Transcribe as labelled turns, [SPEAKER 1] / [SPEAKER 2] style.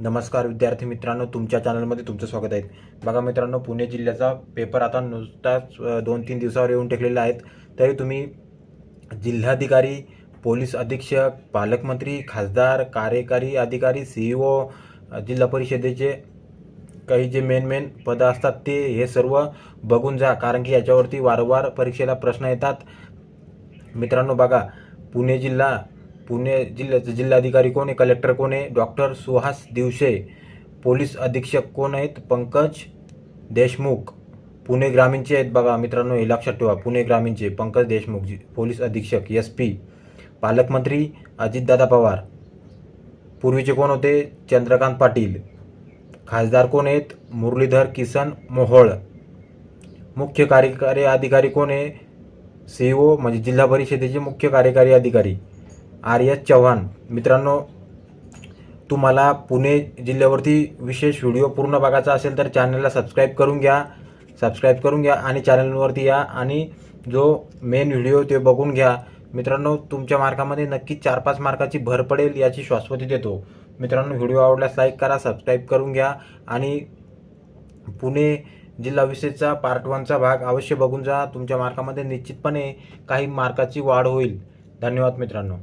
[SPEAKER 1] नमस्कार विद्यार्थी मित्रांनो तुमच्या चॅनलमध्ये तुमचं स्वागत आहे. बघा मित्रांनो पुणे जिल्ह्याचा पेपर आता नुसताच दोन तीन दिवसावर येऊन टेकलेला आहेत. तरी तुम्ही जिल्हाधिकारी पोलीस अधीक्षक पालकमंत्री खासदार कार्यकारी अधिकारी सी ओ जिल्हा परिषदेचे काही जे मेन मेन पदं असतात ते हे सर्व बघून जा. कारण की याच्यावरती वारंवार परीक्षेला प्रश्न येतात. मित्रांनो बघा पुणे जिल्हा पुणे जिल्ह्याचे जिल्हाधिकारी कोण आहे? कलेक्टर कोण आहे? डॉक्टर सुहास दिवशे पोलीस अधीक्षक कोण आहेत? पंकज देशमुख. पुणे ग्रामीणचे आहेत बघा मित्रांनो हे लक्षात ठेवा. पुणे ग्रामीणचे पंकज देशमुख जी पोलीस अधीक्षक एस पी. पालकमंत्री अजितदादा पवार. पूर्वीचे कोण होते? चंद्रकांत पाटील. खासदार कोण आहेत? मुरलीधर किसन मोहोळ. मुख्य कार्यकारी अधिकारी कोण आहे? सी ओ म्हणजे जिल्हा परिषदेचे मुख्य कार्यकारी अधिकारी. आर चव्हाण. मित्रांनो तुम्हाला पुणे जिल्ह्यावरती विशेष व्हिडिओ पूर्ण बघायचा असेल तर चॅनलला सबस्क्राईब करून घ्या. सबस्क्राईब करून घ्या आणि चॅनलवरती या आणि जो मेन व्हिडिओ ते बघून घ्या. मित्रांनो तुमच्या मार्कामध्ये नक्कीच चार पाच मार्काची भर पडेल याची श्वासवती देतो. मित्रांनो व्हिडिओ आवडल्यास लाईक करा सबस्क्राईब करून घ्या आणि पुणे जिल्हा विशेषचा पार्ट वनचा भाग अवश्य बघून जा. तुमच्या मार्कामध्ये निश्चितपणे काही मार्काची वाढ होईल. धन्यवाद मित्रांनो.